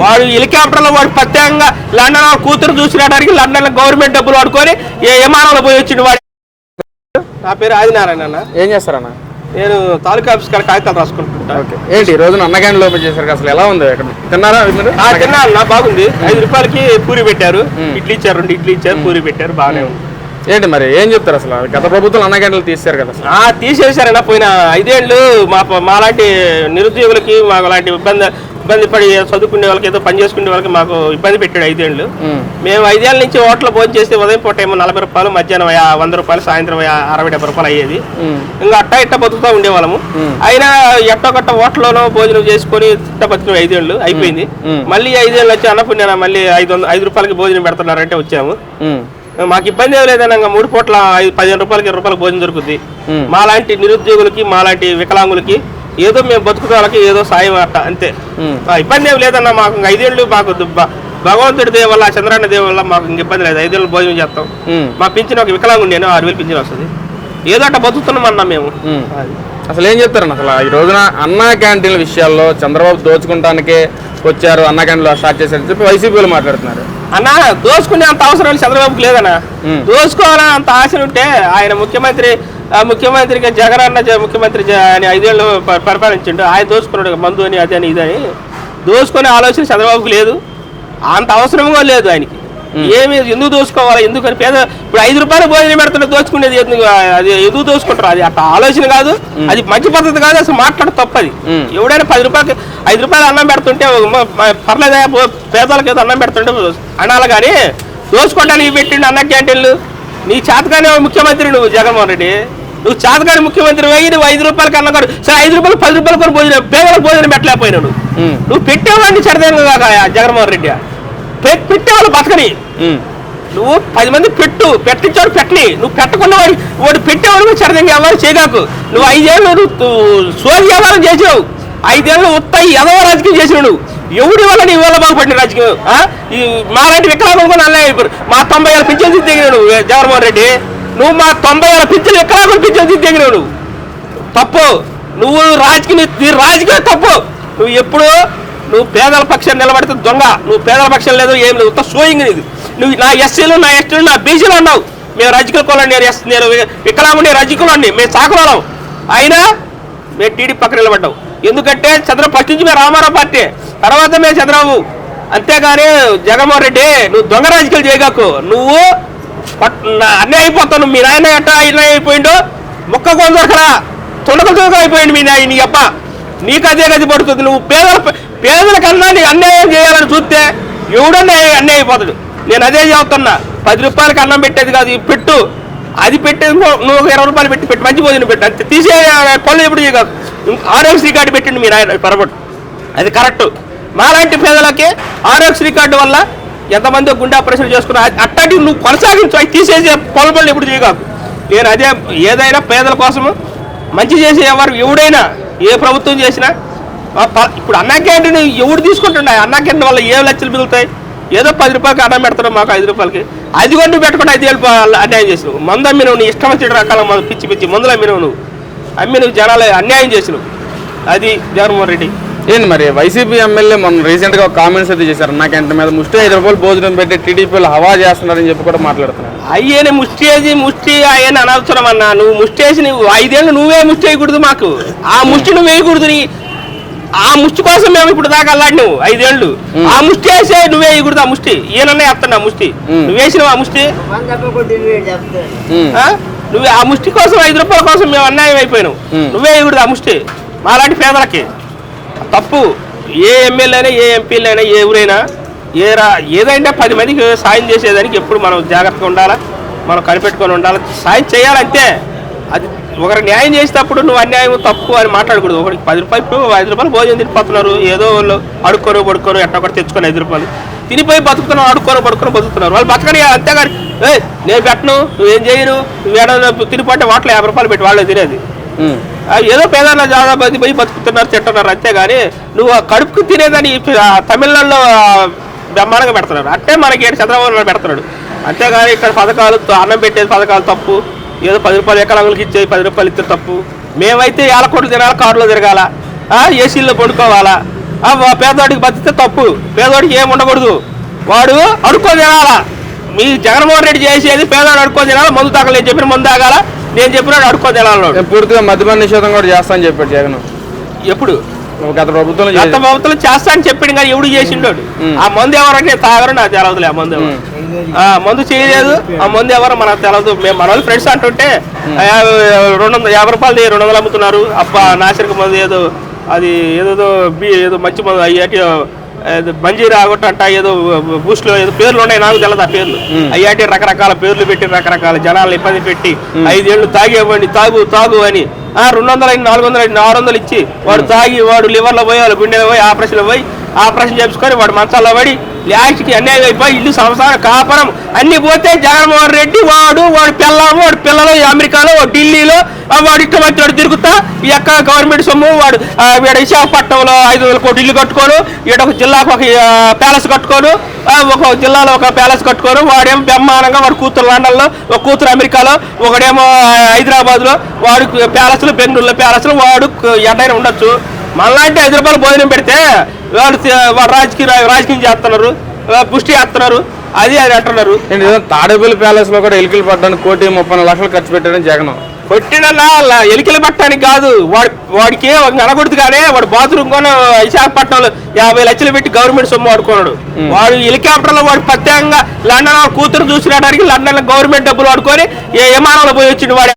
వాడు హెలికాప్టర్లో వాడు ప్రత్యేకంగా లండన్ కూతురు చూసినడానికి లండన్ గవర్నమెంట్ డబ్బులు వాడుకొని ఏ విమానంలో పోయి వచ్చిండు వాడు. నా పేరు ఆదినారాయణ అన్న. ఏం చేస్తారన్న నేను తాలూకా ఆఫీస్ కాడ కాగితాలు రాసుకుంటుంటా. ఓకే. ఏంటి ఈ రోజున అన్న క్యాంటీన్ ఓపెన్ చేశారు అసలు ఎలా ఉంది? ఇక్కడ తిన్నారా మీరు? ఆ తిన్నా అన్న బాగుంది. ఐదు రూపాయలకి పూరి పెట్టారు. ఇడ్లీ ఇచ్చారు రెండు ఇడ్లీ ఇచ్చారు పూరి పెట్టారు బాగానే ఉంది. ఏంటి మరి ఏం చెప్తారు అసలు? గత ప్రభుత్వం అన్న క్యాంటీన్లు తీశారు కదా తీసేశారన్న పోయిన ఐదేళ్ళు మా మాలాంటి నిరుద్యోగులకి మాకు అలాంటి ఇబ్బంది ఇబ్బంది పడి చదువుకునే వాళ్ళకి ఏదో పని చేసుకునే వాళ్ళకి మాకు ఇబ్బంది పెట్టాడు ఐదేళ్ళు. మేము. ఐదేళ్ళ నుంచి హోటల్ భోజనం చేస్తే ఉదయం పూట ఏమో నలభై రూపాయలు మధ్యాహ్నం వంద రూపాయలు సాయంత్రం అరవై డెబ్బై రూపాయలు అయ్యేది. ఇంకా అట్ట ఇట్ట బతుకుతూ ఉండేవాళ్ళము. అయినా ఎట్టో గట్ట హోటల్లోనో భోజనం చేసుకొని ఇట్ట బతికిన ఐదేళ్ళు అయిపోయింది. మళ్ళీ ఐదేళ్ళు వచ్చి అన్నపుణ్యాన మళ్ళీ ఐదు వంద ఐదు రూపాయలకి భోజనం పెడుతున్నారంటే వచ్చాము. మాకు ఇబ్బంది ఏం లేదన్న మూడు పూట్ల ఐదు పదిహేను రూపాయలకి ఇరవై రూపాయలకి భోజనం దొరుకుతుంది మ్. మాలాంటి నిరుద్యోగులకి మాలాంటి వికలాంగులకి ఏదో మేము బతుకునే వాళ్ళకి ఏదో సాయం అట్ట అంతే. ఇబ్బంది ఏం లేదన్న మాకు ఇంకా ఐదేళ్ళు మాకు భగవంతుడి దేవ వల్ల చంద్రాన్న దేవ వల్ల మాకు ఇంక ఇబ్బంది లేదు. ఐదేళ్ళు భోజనం చేస్తాం. మా పింఛన్ ఒక వికలాంగుండి నేను ఆరు వేలు పింఛన్ వస్తుంది. ఏదో అట్ట బతుకుతున్నాం అన్న మేము. అసలు ఏం చెప్తారన్న అసలు ఈ రోజున అన్న క్యాంటీన్ల విషయాల్లో చంద్రబాబు దోచుకుంటానికే వచ్చారు అన్న క్యాంటీన్లు స్టార్ట్ చేశారని చెప్పి వైసీపీలు మాట్లాడుతున్నారు. అన్న దోసుకునే అంత అవసరం చంద్రబాబుకి లేదన్న. మ్. దోసుకోవాలని అంత ఆశ ఉంటే ఆయన ముఖ్యమంత్రి ముఖ్యమంత్రిగా జగన్ అన్న ముఖ్యమంత్రి అని ఐదేళ్ళు పరిపాలించిండు. ఆయన దోసుకున్నాడు మందు అని అదని ఇదని దోసుకునే ఆలోచన చంద్రబాబుకి లేదు. అంత అవసరం కూడా లేదు ఆయనకి. ఏమి ఎందుకు దోసుకోవాలి? ఎందుకని పేద ఇప్పుడు ఐదు రూపాయలు భోజనం పెడుతుంటే దోచుకునేది ఎందుకు? అది ఎందుకు దోసుకుంటారు? అది అట్లా ఆలోచన కాదు. అది మంచి పద్ధతి కాదు. అసలు మాట్లాడ తప్పది. ఎవడైనా పది రూపాయలకి ఐదు రూపాయలు అన్నం పెడుతుంటే పర్లేదా? పేదలకు ఏదో అన్నం పెడుతుంటే అనాలి కానీ దోసుకోవడానికి పెట్టిండు అన్న క్యాంటీన్లు. నీ చేతగానే ముఖ్యమంత్రి నువ్వు జగన్మోహన్ రెడ్డి. నువ్వు చేతగాని ముఖ్యమంత్రి పోయి నువ్వు ఐదు రూపాయలకి అన్న కూడా సరే ఐదు రూపాయలు పది రూపాయలు కూడా భోజనం పేదలకు భోజనం పెట్టలేకపోయినావు నువ్వు. నువ్వు పెట్టేవాడిని చెడదేను కాక జగన్మోహన్ రెడ్డి? పెట్టేవాళ్ళు బతకని. నువ్వు పది మంది పెట్టు పెట్టించాడు పెట్టని. నువ్వు పెట్టకుండా వాడి వాడు పెట్టేవాడు చెడదంగా వ్యవహారం చేయగాకు. నువ్వు ఐదేళ్ళు నువ్వు సోది వ్యవహారం చేసావు ఐదేళ్ళు ఉత్తాయి ఎదవ రాజకీయం చేసినావు నువ్వు. ఎవడి వల్ల నీ వల్ల బాగుపడిన రాజకీయం? ఈ మాలాంటి వికలాంగులు కూడా నల్ల అయిపోయారు మా తొంభై ఏళ్ళ పింఛన్ దిగినావు నువ్వు జగన్మోహన్ రెడ్డి. నువ్వు మా తొంభై ఏళ్ళ పింఛన్ వికలాంగులు పింఛన్ దిగినావు నువ్వు. తప్పు. నువ్వు రాజకీయ నీ రాజకీయ తప్పు. నువ్వు ఎప్పుడు నువ్వు పేదల పక్షాన్ని నిలబడితే దొంగ. నువ్వు పేదల పక్షం లేదు ఏం లేదు. సోయింగ్ నీది. నువ్వు నా ఎస్సీలు నా ఎస్టీలు నా బీసీలు అన్నావు. మేము రాజకీయ కులం నేను ఎస్ నేను వి- వికలాంగుని రాజకీయులు అండి మేము సాకులం అయినా మేము టీడీ పక్కన నిలబడ్డావు ఎందుకంటే చంద్ర ఫస్ట్ నుంచి మేము రామారావు పార్టీ. తర్వాత మేము చంద్రబాబు. అంతేగాని జగన్మోహన్ రెడ్డి నువ్వు దొంగ రాజకీయాలు చేయగాకు. నువ్వు అన్నీ అయిపోతాను. మీ నాయన ఎట్ట ఇలా అయిపోయిండో. మొక్క కొందరకరా తొండకలు తొండకలు అయిపోయింది మీ నాయన నీ అబ్బ. నీకు అదే గది పడుతుంది. నువ్వు పేదల పేదల కన్నా నీకు అన్యాయం చేయాలని చూస్తే ఎవడన్నా అన్యాయం అయిపోతాడు. నేను అదే చెప్తున్నా పది రూపాయలకి అన్నం పెట్టేది కాదు. పెట్టు. అది పెట్టేది నువ్వు ఇరవై రూపాయలు పెట్టి పెట్టి. మంచి భోజనం పెట్టు. అంతే. తీసే పనులు ఎప్పుడు చేయగలదు ఆరోగ్యశ్రీ కార్డు పెట్టిండు మీ నాయన పొరపాటు అది కరెక్ట్. మాలాంటి పేదలకి ఆరోగ్యశ్రీ కార్డు వల్ల ఎంతమంది గుండె ఆపరేషన్ చేసుకున్నా అట్టాంటివి నువ్వు కొనసాగించు అవి తీసేసే పొల ఇప్పుడు చేయగాకు. నేను అదే ఏదైనా పేదల కోసము మంచి చేసే ఎవరు ఎవడైనా ఏ ప్రభుత్వం చేసినా ఇప్పుడు అన్నా క్యాంటీన్ ఎవడు తీసుకుంటున్నాయి అన్నా క్యాంటీన్ వల్ల ఏ లక్షలు మిగులుతాయి? ఏదో పది రూపాయలకి అన్నం పెడతాడు మాకు ఐదు రూపాయలకి. అది కూడా నువ్వు పెట్టుకుంటే ఐదు వేలు అన్యాయం చేసినావు. మందు అమ్మిన నువ్వు ఇష్టం వచ్చిన రకాల పిచ్చి పిచ్చి మందులు అమ్మినవు నువ్వు. అమ్మి నువ్వు జనాలు అన్యాయం చేసినావు. అది జగన్మోహన్ రెడ్డి. ఏంటి మరి? వైసీపీ ఎమ్మెల్యే మొన్న రీసెంట్గా కామెంట్స్ అయితే చేశారు. అన్న క్యాంటీన్ మీద ముష్టి ఐదు రూపాయలు భోజనం పెట్టి టీడీపీలు హవా చేస్తున్నారని చెప్పి కూడా మాట్లాడుతున్నారు. అయ్యేని ముష్టి వేసి ముష్టి అయ్యని అనవసరం అన్నా. నువ్వు ముష్టి వేసి నువ్వు ఐదేళ్ళు నువ్వే ముష్టి వేయకూడదు మాకు. ఆ ముష్టి నువ్వు వేయకూడదు ఆ ముష్టి కోసం మేము ఇప్పుడు దాకా అల్లాడి నువ్వు ఐదేళ్ళు ఆ ముష్టి వేసే నువ్వే వేయకూడదు ఆ ముష్టి. ఈయననే వేస్తున్నా ముష్టి. మ్. నువ్వు వేసినావు ఆ ముష్టి? ఆ? నువ్వు ఆ ముష్టి కోసం ఐదు రూపాయల కోసం మేము అన్యాయం అయిపోయినావు. నువ్వే వేయకూడదు ఆ ముష్టి. మాలాంటి పేదలకి. తప్పు. ఏ ఎమ్మెల్యేనా ఏ ఎంపీలైనా ఏ ఎవరైనా ఏ రా ఏదైనా పది మందికి సాయం చేసేదానికి ఎప్పుడు మనం జాగ్రత్తగా ఉండాలా? మనం కనిపెట్టుకొని ఉండాలి? సాయం చేయాలంటే అది ఒకరు న్యాయం చేసేటప్పుడు నువ్వు అన్యాయం తప్పు అని మాట్లాడకూడదు. ఒకరికి పది రూపాయలు ఇప్పుడు ఐదు రూపాయలు భోజనం తినిపోతున్నారు ఏదో వాళ్ళు అడుక్కోరు పడుకోరు ఎట్లా ఒకటి తెచ్చుకొని ఐదు రూపాయలు. తినిపోయి బతుకుతున్నారు అడుక్కోరు పడుకొని బతుకుతున్నారు. వాళ్ళు బతకని అంతేగాని ఏ నేను పెట్టను నువ్వేం చేయను? నువ్వు ఏడో తినిపోతే వాటిలో యాభై రూపాయలు పెట్టి వాళ్ళే తినేది. ఏదో పేదల జాదా మంది పోయి బతుకుతున్నారు తింటున్నారు అంతేగాని నువ్వు కడుపుకు తినేదని తమిళనాడులో బ్రహ్మాండంగా పెడుతున్నారు అంటే మనకి ఏంటి చంద్రబాబు నాయుడు పెడుతున్నాడు. అంతేగాని ఇక్కడ పథకాలు అన్నం పెట్టేది పథకాలు తప్పు. ఏదో పది రూపాయలు ఎకరాలకు ఇచ్చేది పది రూపాయలు ఇస్తే తప్పు. మేమైతే ఏళ్ళ కోట్లు తినాలి కారులో తిరగాల? ఏసీల్లో పడుకోవాలా? పేదవాడికి బతికితే తప్పు. పేదవాడికి ఏం ఉండకూడదు. వాడు అడుక్కొని తినాలా. మీ జగన్మోహన్ రెడ్డి చేసేది పేదవాడు అడుక్కొని తినాలా మందు తాగలేదు చెప్పిన మందు తాగాల? నేను చెప్పినాడు తినాలి వాడు. నేను పూర్తిగా మద్యపాన నిషేధం కూడా చేస్తా అని చెప్పాడు జగన్. ఎప్పుడు? గత ప్రభుత్వంలో గత. ప్రభుత్వం చేస్తా అని చెప్పిండు కానీ ఎవడు చేసిండోడు? ఉమ్. ఆ మందు ఎవరంటే తాగరు నాకు తెలవదులే ఆ మందు ఆ మందు చేయలేదు ఆ మందు ఎవరో మనకు తెలవదు. మేము మన వాళ్ళు ఫ్రెండ్స్ అంటుంటే రెండు వందల యాభై రూపాయలు రెండు వందలు అమ్ముతున్నారు. అబ్బా నాసిరక మందు ఏదో అది ఏదో బి ఏదో మంచి మందు అయ్యాటి ఏదో మంజీరా ఆగొట్టంట ఏదో బూస్ట్లో ఏదో పేర్లు ఉన్నాయి నాకు తెలదు ఆ పేర్లు. అయ్యాటి రకరకాల పేర్లు పెట్టి రకరకాల జనాలను ఇబ్బంది పెట్టి ఐదేళ్ళు తాగేవ్వండి తాగు తాగు అని. ఆ రెండు వందలు అయిన నాలుగు వందలు అయిన ఆరు వందలు ఇచ్చి వాడు తాగి వాడు లివర్లో పోయి వాళ్ళు గుండెలో పోయి ఆపరేషన్లో పోయి ఆపరేషన్ చేసుకొని వాడు మంచాల్లో పడి లాస్ట్కి అన్యాయం అయిపోయి ఇల్లు సంసారం కాపురం అన్ని పోతే జగన్మోహన్ రెడ్డి వాడు వాడు పిల్లలు వాడు పిల్లలు ఈ అమెరికాలో వాడు ఢిల్లీలో వాడు ఇష్టం వాడు తిరుగుతా ఈ గవర్నమెంట్ సొమ్ము వాడు వీడ విశాఖపట్నంలో ఐదు వేల కోటి ఇల్లు కట్టుకోను ఈడ ఒక జిల్లాకు ఒక ప్యాలెస్ కట్టుకోను ఒక జిల్లాలో ఒక ప్యాలెస్ కట్టుకోను వాడేమో బ్రహ్మాండంగా వాడు కూతురు లండన్లో ఒక కూతురు అమెరికాలో ఒకడేమో హైదరాబాద్లో వాడు ప్యాలెస్లో బెంగళూరులో ప్యాలెస్లో వాడు ఎండైనా ఉండొచ్చు. మళ్ళాంటి ఐదు రూపాయలు భోజనం పెడితే వాడు రాజకీయ రాజకీయం చేస్తున్నారు పుష్టి చేస్తున్నారు అది అది అంటున్నారు. తాడేపల్లి ప్యాలెస్లో కూడా ఎలికలు పడ్డానికి కోటి ముప్పై లక్షలు ఖర్చు పెట్టాడని జగన్. కొట్టిన ఎలికలు పట్టడానికి కాదు వాడి వాడికి అనకూడదు కానీ వాడు బాత్రూమ్ కొని విశాఖపట్నంలో యాభై లక్షలు పెట్టి గవర్నమెంట్ సొమ్ము వాడుకున్నాడు. వాడు హెలికాప్టర్లో వాడు ప్రత్యేకంగా లండన్ వాళ్ళ కూతురు చూసినడానికి లండన్ గవర్నమెంట్ డబ్బులు వాడుకొని ఏ విమానంలో పోయి వచ్చిండు వాడు.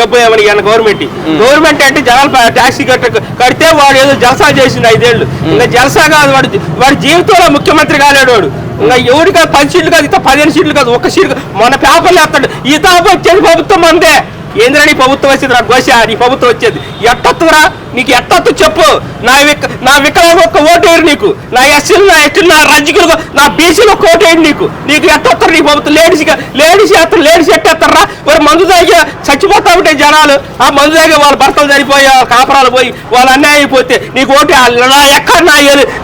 డబ్బు ఏమని గవర్నమెంట్. గవర్నమెంట్ అంటే జనాలు ట్యాక్సీ కట్ట కడితే వాడు ఏదో జలసా చేసిండు ఐదేళ్ళు ఇంకా జలసా కాదు వాడు వాడి జీవితంలో ముఖ్యమంత్రి కాలేడు వాడు. ఇంకా ఎవరికి కాదు పది సీట్లు కాదు ఇత పదిహేను సీట్లు కాదు ఒక్క సీట్లు కాదు. మన పేపర్లు వేస్తాడు ఈ తాప వచ్చేది ప్రభుత్వం అందే. ఏంద్రా నీ ప్రభుత్వం వచ్చేది రా గోష నీ ప్రభుత్వం వచ్చేది. ఎట్టొత్తురా నీకు ఎట్టొత్తు చెప్పు. నా విక నా వికలాంగ ఒక్క ఓటేరు నీకు. నా ఎస్సీలు నా ఎస్టీలు నా రాజకీయులు నా బీసీలు ఒక్క ఓటేయండి నీకు. నీకు ఎట్టొత్తరు నీ ప్రభుత్వం. లేడీస్ లేడీస్ ఎత్తారు లేడీస్ ఎట్టేస్తారా మరి మందు తాగి చచ్చిపోతా ఉంటే జనాలు ఆ మందు తాగి వాళ్ళ భర్తలు చనిపోయి వాళ్ళ కాపురాలు పోయి వాళ్ళు అన్యాయం అయిపోతే నీకు ఓటు. నా ఎక్కడ నా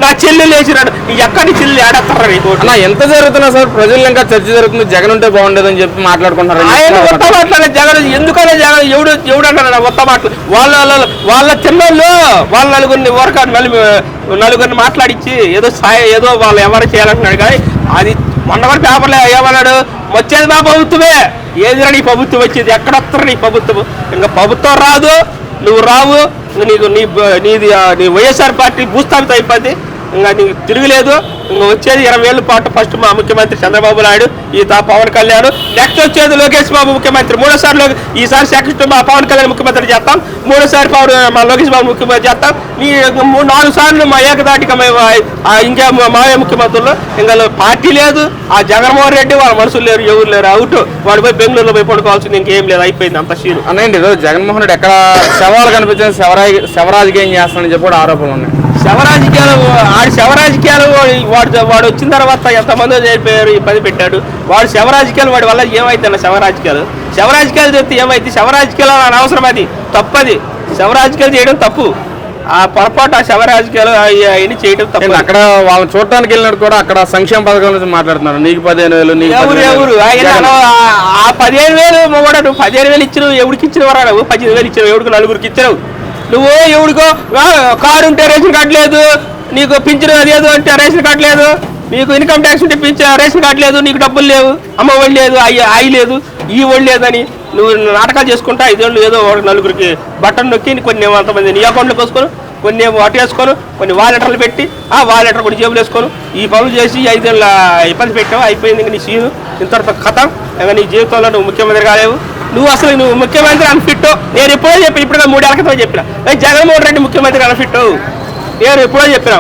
నా చెల్లెలు వేసినాడు నీ ఎక్కడి చెల్లెలు ఏడేస్తారా నీకు ఓటు? అన్న ఎంత జరుగుతున్నా సార్ ప్రజలు ఇంకా చర్చ జరుగుతుంది జగన్ ఉంటే బాగుండేదని చెప్పి మాట్లాడుకుంటున్నారు ఆయన కొత్త మాటలు జగన్ ఎందుకనే జగన్ ఎవడు ఎవడు అంటారు కొత్త మాటలు? వాళ్ళ వాళ్ళ- వాళ్ళ చిన్నోళ్ళు వాళ్ళ నలుగురిని వరకు నలుగురిని మాట్లాడించి ఏదో సాయ ఏదో వాళ్ళు ఎవరు చేయాలంటున్నాడు కానీ అది మొన్న వరకు పేపర్లో ఏమన్నాడు? వచ్చేది మా ప్రభుత్వమే. ఏదిరా నీ ప్రభుత్వం వచ్చేది? ఎక్కడ వస్తారు నీ ప్రభుత్వం? ఇంకా ప్రభుత్వం రాదు. నువ్వు రావు. నీకు నీ నీది నీ వైఎస్ఆర్ పార్టీ భూస్థాపిత అయిపోద్ది ఇంకా నీకు తిరగలేదు. వచ్చేది ఇరవై ఏళ్ళ పాటు ఫస్ట్ మా ముఖ్యమంత్రి చంద్రబాబు నాయుడు ఈ తా పవన్ కళ్యాణ్. నెక్స్ట్ వచ్చేది లోకేష్ బాబు ముఖ్యమంత్రి. మూడోసారి ఈసారి సెకండ్ మా పవన్ కళ్యాణ్ ముఖ్యమంత్రి చేస్తాం. మూడోసారి పవన్ మా లోకేష్ బాబు ముఖ్యమంత్రి చేస్తాం. ఈ మూడు నాలుగు సార్లు మా మేము ఆ ఇంకా మా- మావే ముఖ్యమంత్రులు. ఇంకా పార్టీ లేదు. ఆ జగన్మోహన్ రెడ్డి వాళ్ళ మనుషులు లేరు ఎవరు లేరు. అవుట్ వాడు పోయి బెంగళూరులో పోయి పడుకోవాల్సింది ఇంకేం లేదు. అయిపోయింది అంత షీరు అనండి జగన్మోహన్ రెడ్డి ఎక్కడ శవాలు కనిపించిన శవరాజ్ శవరాజకీయం చేస్తానని చెప్పి ఆరోపణలు ఉన్నాయి. శవరాజకీయాలు ఆడి శవరాజకీయాలు వాడు వాడు వచ్చిన తర్వాత ఎంతమందో చనిపోయారు ఇబ్బంది పెట్టాడు. వాడు శవరాజకీయాలు వాడి వల్ల ఏమైతే శవరాజకీయాలు? శవరాజకీయాలు చెప్తే ఏమైతే? శవరాజకీయాలు అని అవసరం అది. తప్పది. శవరాజకీయాలు చేయడం తప్పు. ఆ పొరపాటు ఆ శవరాజకీయాలు అవన్నీ చేయడం తప్పు. అక్కడ వాళ్ళని చూడటానికి వెళ్ళినట్టు కూడా అక్కడ సంక్షేమ పథకాల నుంచి మాట్లాడుతున్నారు. నీకు పదిహేను వేలు నీకు ఎవరు. ఆ- పదిహేను వేలు కూడా నువ్వు పదిహేను వేలు ఇచ్చినావు ఎవరికి ఇచ్చిన వరా నువ్వు? పదిహేను వేలు ఇచ్చినావు ఎవరికి నలుగురికి ఇచ్చినావు. నువ్వు ఎవరికో ఆ, కారు ఉంటే రేషన్ కార్డు లేదు. నీకు పింఛను అది అంటే రేషన్ కార్డు లేదు. నీకు ఇన్కమ్ ట్యాక్స్ ఉంటే పింఛన్ రేషన్ కార్డు లేదు నీకు డబ్బులు లేవు అమ్మ ఒడి లేదు అయ్యి ఆయి లేదు ఈ ఒడి లేదని నువ్వు నాటకాలు చేసుకుంటా ఐదేళ్ళు ఏదో ఒక నలుగురికి బటన్ నొక్కి కొన్ని అంతమంది నీ అకౌంట్లోకి వేసుకొని కొన్ని ఏమో అటు వేసుకొని కొన్ని వాలెటర్లు పెట్టి ఆ వాలెటర్ కొన్ని జేబులు వేసుకొని ఈ పనులు చేసి ఐదేళ్ళ ఇబ్బంది పెట్టావు అయిపోయింది ఇంక నీ సీను ఇంతవరకు కథ. ఇంకా నీ జీవితంలో నువ్వు ముఖ్యమంత్రి కాలేవు. నువ్వు అసలు నువ్వు ముఖ్యమంత్రి అన్ఫిట్ నేను ఎప్పుడో చెప్పి ఇప్పుడు మూడేళ్ళ క్రితం చెప్పిన జగన్మోహన్ రెడ్డి ముఖ్యమంత్రి అన్ఫిట్ నేను ఎప్పుడో చెప్పిన.